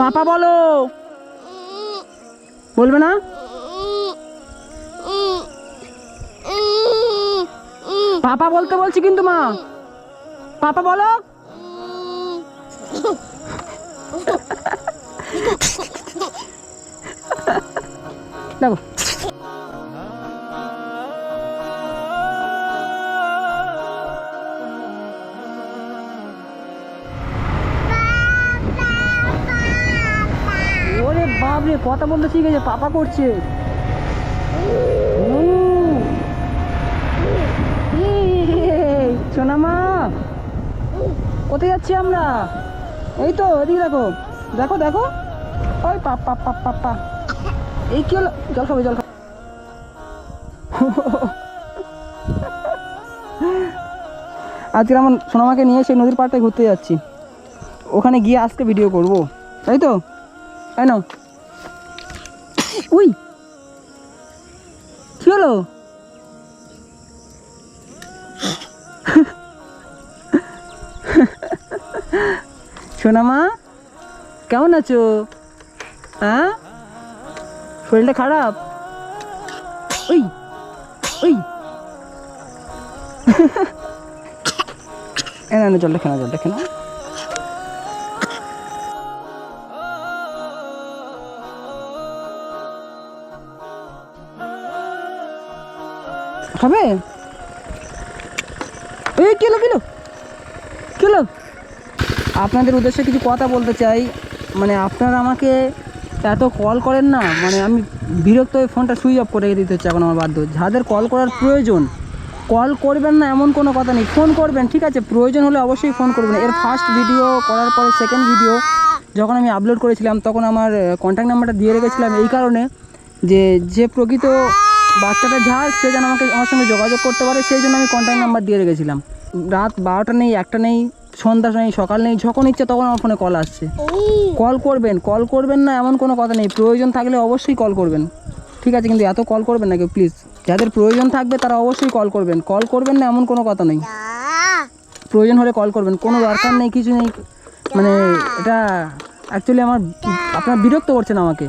পাপা বলো। বলবে না? পাপা বলতে বলছি কিন্তু মা। পাপা বলো। দেখো। বাপরে কথা বলতে শিখেছে পাপা করছে। ও। এই, সোনা মা কোথায় যাচ্ছি আমরা? এই তো এদিকে দেখো দেখো দেখো। ওই পাপ পাপ পা এই কি হলো? জল খাবে জল আজকে আমার সোনামাকে নিয়ে সেই নদীর পাড়টায় ঘুরতে যাচ্ছি ওখানে গিয়ে আজকে ভিডিও করব। তাই তো? তাই না? উই। কি হলো? সোনামা কেমন আছো? হ্যাঁ শরীরটা খারাপ? ওই ওই না না, জলটা খেনা জলটা খেনা খাবে? এই কিলো কিলো কিলো আপনাদের উদ্দেশ্যে কিছু কথা বলতে চাই। মানে আপনারা আমাকে এত কল করেন না মানে আমি বিরক্ত হয়ে ফোনটা সুইচ অফ করে দিতে হচ্ছে এখন আমার বাধ্য যাদের কল করার প্রয়োজন কল করবেন না এমন কোনো কথা নেই। ফোন করবেন, ঠিক আছে? প্রয়োজন হলে অবশ্যই ফোন করবেন। এর ফার্স্ট ভিডিও করার পরে সেকেন্ড ভিডিও যখন আমি আপলোড করেছিলাম, তখন আমার কন্ট্যাক্ট নাম্বারটা দিয়ে রেখেছিলাম এই কারণে যে যে প্রকৃত বাচ্চাটা যার সে যেন আমাকে আমার সঙ্গে যোগাযোগ করতে পারে সেই জন্য আমি কন্ট্যাক্ট নাম্বার দিয়ে রেখেছিলাম। রাত বারোটা নেই একটা নেই সন্ধ্যা নেই সকাল নেই যখন ইচ্ছে তখন আমার ফোনে কল আসছে। কল করবেন কল করবেন না এমন কোনো কথা নেই। প্রয়োজন থাকলে অবশ্যই কল করবেন। ঠিক আছে কিন্তু এত কল করবেন না কেউ প্লিজ যাদের প্রয়োজন থাকবে তারা অবশ্যই কল করবেন। কল করবেন না এমন কোনো কথা নেই। প্রয়োজন হলে কল করবেন। কোনো দরকার নেই কিছু নেই। মানে এটা অ্যাকচুয়ালি আমার আপনার বিরক্ত করছেন আমাকে।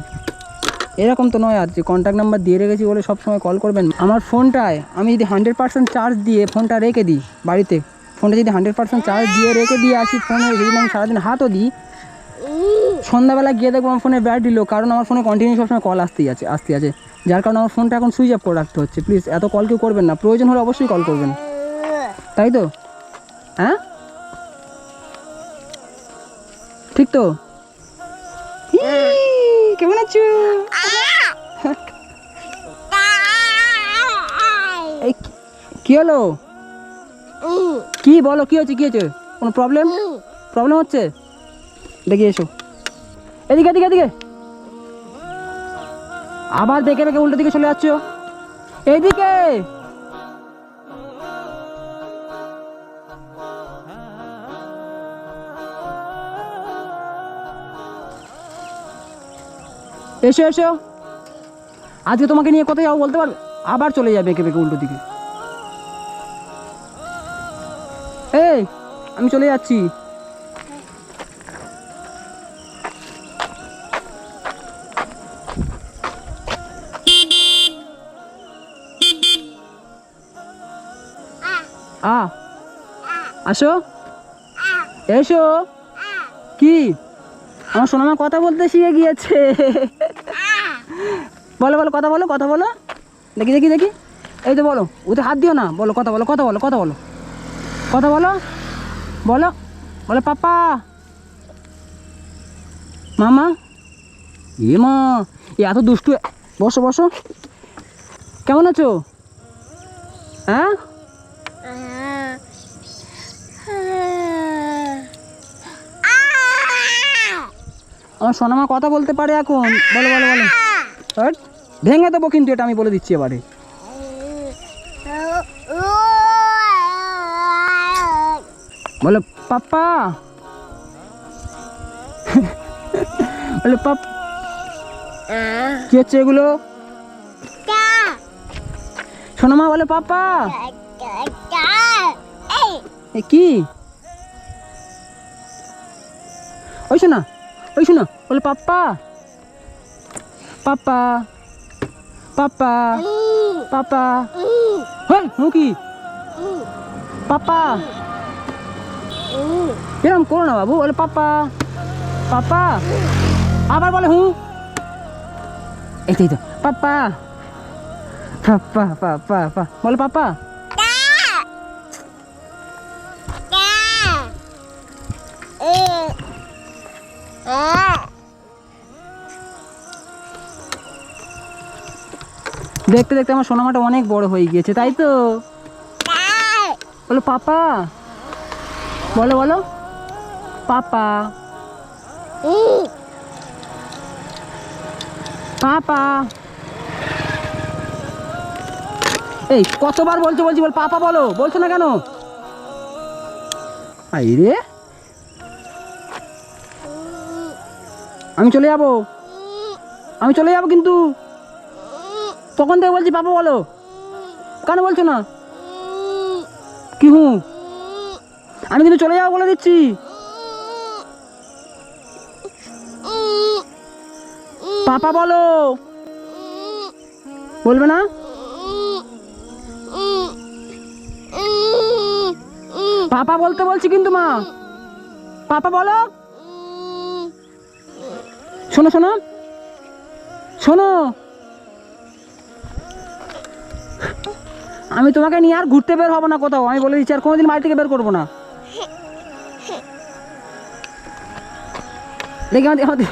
এরকম তো নয় আর যে কন্ট্যাক্ট নাম্বার দিয়ে রেখেছি বলে সব সময় কল করবেন। আমার ফোনটায় আমি যদি হান্ড্রেড পার্সেন্ট চার্জ দিয়ে ফোনটা রেখে দিই বাড়িতে ফোনটা যদি হান্ড্রেড পার্সেন্ট চার্জ দিয়ে রেখে দিয়ে আসি ফোনে যদি আমি সারাদিন হাতও দিই, সন্ধ্যাবেলা গিয়ে দেখব আমার ফোনে ব্যাটারি লো কারণ আমার ফোনে কন্টিনিউ সবসময় কল আসতেই আছে আসতে আছে। যার কারণে আমার ফোনটা এখন সুইচ অফ করে রাখতে হচ্ছে। প্লিজ এত কল কেউ করবেন না। প্রয়োজন হলে অবশ্যই কল করবেন। তাই তো? হ্যাঁ? ঠিক তো? কেমন আছো? কি- হলো? কি বলো, কি হচ্ছে কি হচ্ছে কোনো প্রবলেম প্রবলেম হচ্ছে? দেখি, এসো। এদিকে এদিকে এদিকে। আবার দেখে দেখে উল্টো দিকে চলে যাচ্ছ। এইদিকে এসো এসো। আজকে তোমাকে নিয়ে কোথায় যাব বলতে পারবে? আবার চলে যাবে বেঁকে বেঁকে উল্টো দিকে। এই, আমি চলে যাচ্ছি। আ, আসো। এসো। কি? আমার সোনামা কথা বলতে শিখে গিয়েছে। বলো বলো কথা বলো কথা বলো। দেখি দেখি দেখি। এই তো বলো ওতে হাত দিও না। বলো কথা বলো কথা বলো কথা বলো। কথা বলো বলো বলো পাপা। মামা। এ মা এ এত দুষ্টু। বসো বসো। কেমন আছো? হ্যাঁ? আমার সোনামা কথা বলতে পারে এখন। বলো বলো বলো। হট, ভেঙে দেবো কিন্তু এটা আমি বলে দিচ্ছি এবারে। বলো পাপ্পা। বলো পাপ কি হচ্ছে এগুলো? সোনামা বলে পাপা এ কি? ওই শোনা ওই শোনা বলে পাপ্পা। পাপ্পা পাপ্পা পাপ্পা হই মুখি পাপ্পা এরকম করো না বাবু বলে পাপ্পা পাপ্পা আবার বলে হুঁ এই তো এই তো পাপ্পা পাপ্পা পাপ্পা পা বলে দেখতে দেখতে আমার সোনামাটা অনেক বড় হয়ে গিয়েছে, তাই তো? বলো, পাপা। বলো বলো। পাপা। পাপা। এই, কতবার বলছো, বলছি, বল, পাপা বলো, বলছো না কেন? রে। আমি চলে যাব। আমি চলে যাব কিন্তু। তখন থেকে বলছি পাপা বলো। কেন বলছো না? কি হুঁ? আমি কিন্তু চলে যাব বলে দিচ্ছি। পাপা বলো। বলবে না? পাপা বলতে বলছি কিন্তু মা। পাপা বলো। শোনো শোনো। শোনো। আমি তোমাকে নিয়ে আর ঘুরতে বের হব না কোথাও। আমি বলে দিচ্ছি, আর কোনোদিন বাড়ি থেকে বের করব না। দেখি আমাদের আমাদের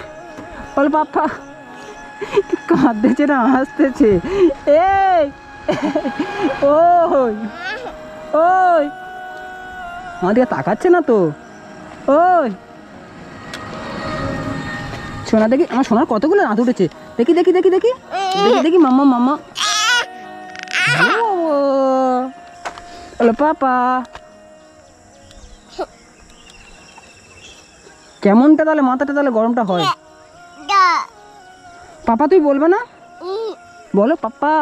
বল পাপা কাঁদতেছে না, হাসতেছে। এই, ওই ওই। আমাদের তাকাচ্ছে না তো? ওই। সোনা, দেখি, আমার সোনার কতগুলো দাঁত উঠেছে? দেখি দেখি দেখি দেখি। দেখি দেখি, মাম্মা মাম্মা। হ্যালো পাপা কেমনটা তাহলে? মাথাটা তাহলে গরমটা হয়। পাপা, তুই বলবে না? বলো, পাপা।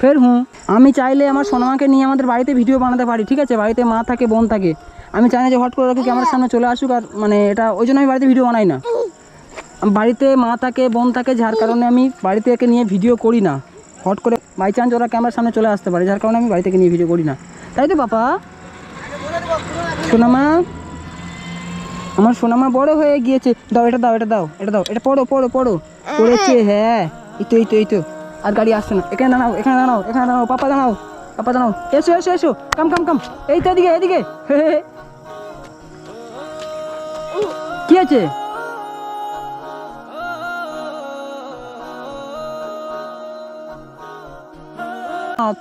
ফের হুঁ, আমি চাইলে আমার সোনামাকে নিয়ে আমাদের বাড়িতে ভিডিও বানাতে পারি, ঠিক আছে? বাড়িতে মা থাকে, বোন থাকে। আমি চাই না যে হট করে ওকে ক্যামেরার সামনে চলে আসুক আর মানে এটা, ওই জন্য আমি বাড়িতে ভিডিও বানাই না। বাড়িতে মা থাকে, বোন থাকে, যার কারণে আমি বাড়িতে একে নিয়ে ভিডিও করি না। হট করে বাই চান্স ওরা ক্যামেরার সামনে চলে আসতে পারে, যার কারণে আমি বাড়ি থেকে নিয়ে ভিডিও করি না। তাই তো পাপা সোনামা? আমার সোনামা বড় হয়ে গিয়েছে। দাও, এটা দাও এটা দাও এটা দাও, এটা পড়ো পড়ো পড়ো। পড়েছে হ্যাঁ। এই তো এই তো এই তো। আর গাড়ি আসছে না। এখানে দাঁড়াও এখানে দাঁড়াও এখানে দাঁড়াও, পাপা দাঁড়াও পাপা দাঁড়াও। এসো এসো এসো। কাম কাম কাম। এই তো এদিকে এদিকে। কি আছে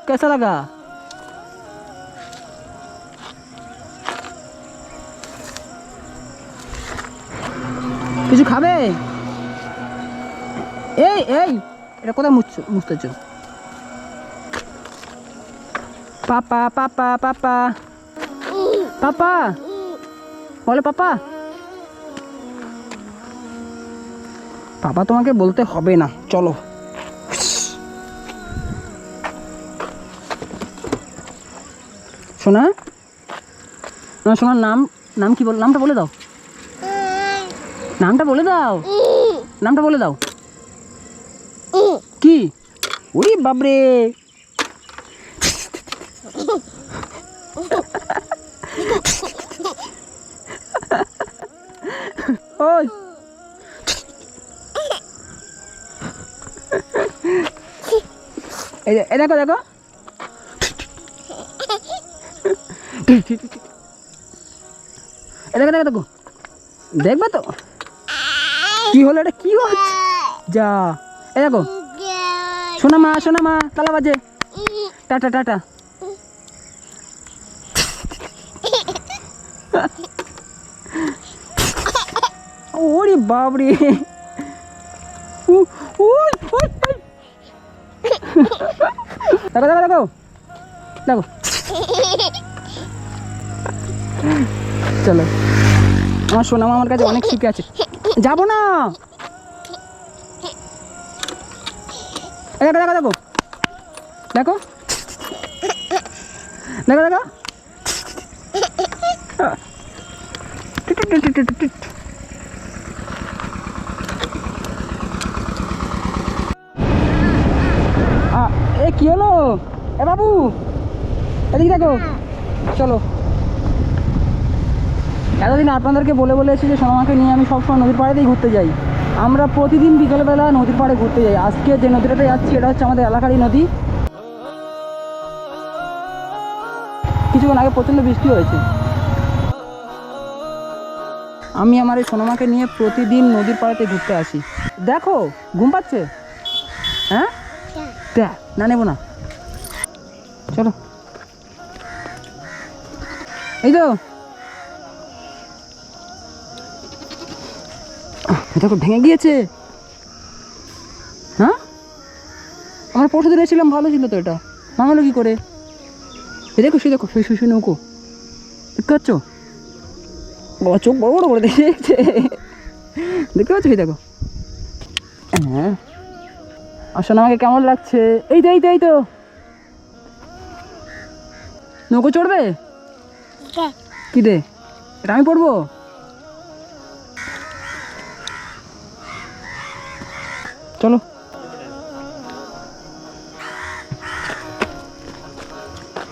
कैसा लगा কিছু খাবে এই এই এটা কোথায় মুছছো মুছতেছ পাপা পাপা পাপা পাপা বলো পাপা পাপা তোমাকে বলতে হবে না চলো সোনা না সোনার নাম নাম কি বল, নামটা বলে দাও। নামটা বলে দাও। নামটা বলে দাও। কি? ওরে বাবরে ওই। এই দেখো দেখো এ দেখো দেখো দেখো। দেখবে তো? কি হলো এটা? কি হচ্ছে? যা। এ দেখো। শোনা মা শোনা মা, তালা বাজে। Ta ta ta ta. ওরে বাবরে। দেখো দেখো দেখো। দেখো। চলো। আমার সোনামা আমার কাছে অনেক সুখে আছে। যাব না। দেখো দেখো দেখো। দেখো দেখো। দেখো এ, কি হলো? এ, বাবু। এদিকে দেখো। চলো। এতদিন আপনাদেরকে বলে বলে এসেছি যে সোনামাকে নিয়ে আমি সবসময় নদীর পাড়েতেই ঘুরতে যাই। আমরা প্রতিদিন বিকেলবেলা নদীর পাড়ে ঘুরতে যাই। আজকে যে নদীটাতে যাচ্ছি, এটা হচ্ছে আমাদের এলাকারই নদী। কিছুক্ষণ আগে প্রচণ্ড বৃষ্টি হয়েছে। আমি আমার এই সোনামাকে নিয়ে প্রতিদিন নদীর পাড়েতে ঘুরতে আসি। দেখো, ঘুম পাচ্ছে? হ্যাঁ? দেখ না, নেব না। চলো। এই তো দেখো ভেঙে গিয়েছে। হ্যাঁ? আমার পরশু দিন এসেছিলাম ভালো ছিল তো এটা। ভাঙালো কি করে? এই দেখো সে দেখো শুয়ে শুয়ে শুয়ে নৌকো। দেখতে পাচ্ছ? বাবা চোখ বড় বড় করে দেখছে দেখতে পাচ্ছ? দেখো। হ্যাঁ। আসলে আমাকে কেমন লাগছে? এই তো এই তো এই তো। নৌকো চড়বে? কি রে এটা আমি পড়ব? চলো।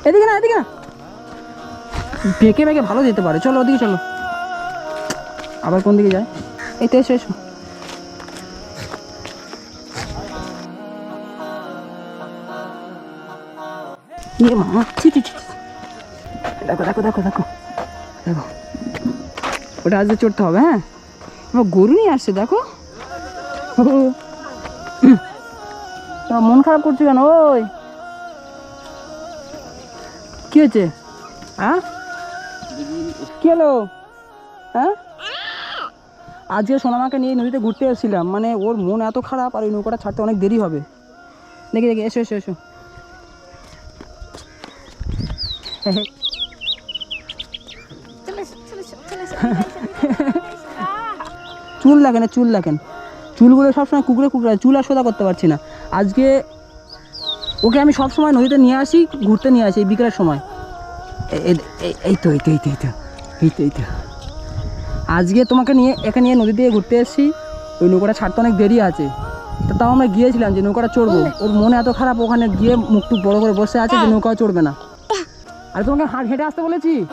এদিকে না এদিকে না। বেঁকে বেঁকে ভালো যেতে পারে। চলো ওদিকে চলো। আবার কোন দিকে যায়? এই তো এসো এসো। ইয়ে ছি ছি দেখো দেখো দেখো দেখো। দেখো। ওটা আজকে চড়তে হবে হ্যাঁ? আমার গরু নিয়ে আসছে দেখো। ও, মন খারাপ করছ কেন? ওই। কি হয়েছে? হ্যাঁ কি হলো? হ্যাঁ আজকে সোনামাকে নিয়ে নদীতে ঘুরতে এসেছিলাম। মানে ওর মন এত খারাপ আর ওই নৌকাটা ছাড়তে অনেক দেরি হবে। দেখি দেখি এসো এসো এসো। চুল লাগেন না চুল লাগেন চুলগুলো সবসময় কুকুরে কুকুরে চুল আর সোদা করতে পারছি না। আজকে ওকে আমি সব সময় নদীতে নিয়ে আসি ঘুরতে নিয়ে আসি এই বিকেলের সময়। এই- তো এই তো এই তো এই তো এই তো এই তো। আজকে তোমাকে নিয়ে একে নিয়ে নদী দিয়ে ঘুরতে এসেছি। ওই নৌকাটা ছাড়তে অনেক দেরি আছে। তো তাও আমরা গিয়েছিলাম যে নৌকাটা চড়বো। ওর মনে এত খারাপ ওখানে গিয়ে মুখটুক বড় করে বসে আছে যে নৌকাও চড়বে না। আর তোমাকে হাঁট হেঁটে আসতে বলেছি?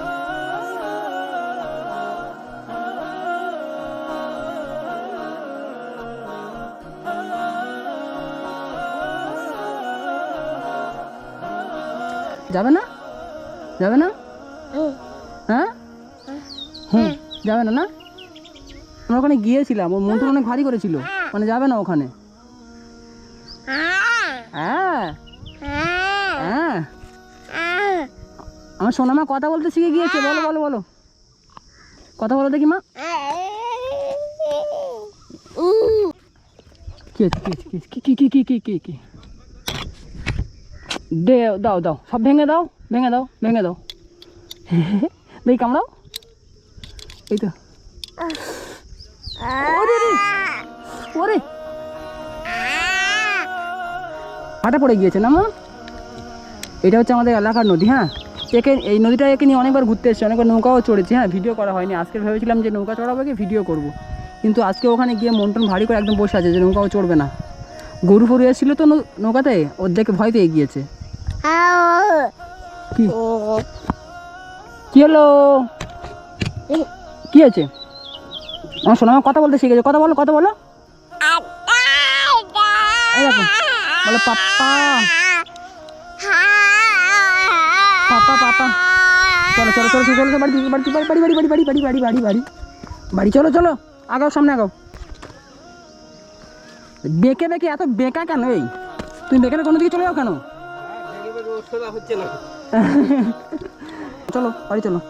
যাবে না? যাবে না? হ্যাঁ? হুম যাবে না না? আমরা ওখানে গিয়েছিলাম ওর মনটা অনেক ভারী করেছিল। মানে যাবে না ওখানে? হ্যাঁ। হ্যাঁ। আমার সোনামা কথা বলতে শিখে গিয়েছে বলো বলো বলো। কথা বলো দেখি মা। কি কি? কি কি কি কি কি কি? দে দাও দাও। সব ভেঙে দাও ভেঙে দাও ভেঙে দাও। দেখি কামড়াও। এই তো। ওরে রে, ওরে। পড়ে গিয়েছে না মা? এটা হচ্ছে আমাদের এলাকার নদী হ্যাঁ? একে এই নদীটা একে নিয়ে অনেকবার ঘুরতে এসেছি অনেকবার নৌকাও চড়েছি হ্যাঁ? ভিডিও করা হয়নি। আজকে ভেবেছিলাম যে নৌকা চড়াবো কি ভিডিও করব। কিন্তু আজকে ওখানে গিয়ে মন টন ভারী করে একদম বসে আছে যে নৌকাও চড়বে না। গরু ফরু এসেছিল তো নৌকাতে ওর দেখে ভয় পেয়ে গিয়েছে। কি কি হলো কি হয়েছে আমার শোনা কথা বলতে শিখেছে কথা বলো কথা বলো বলো পাপ্পা পাপা পাপা চলো চলো চলো চলো বাড়ি বাড়ি বাড়ি বাড়ি বাড়ি বাড়ি বাড়ি বাড়ি বাড়ি বাড়ি বাড়ি চলো চলো আগাও সামনে আগাও বেঁকে বেঁকে এত বেঁকা কেন এই তুমি বেঁকে কোনো দিকে চলে যাও কেন খোলা হচ্ছে না। চলো বাড়ি চলো।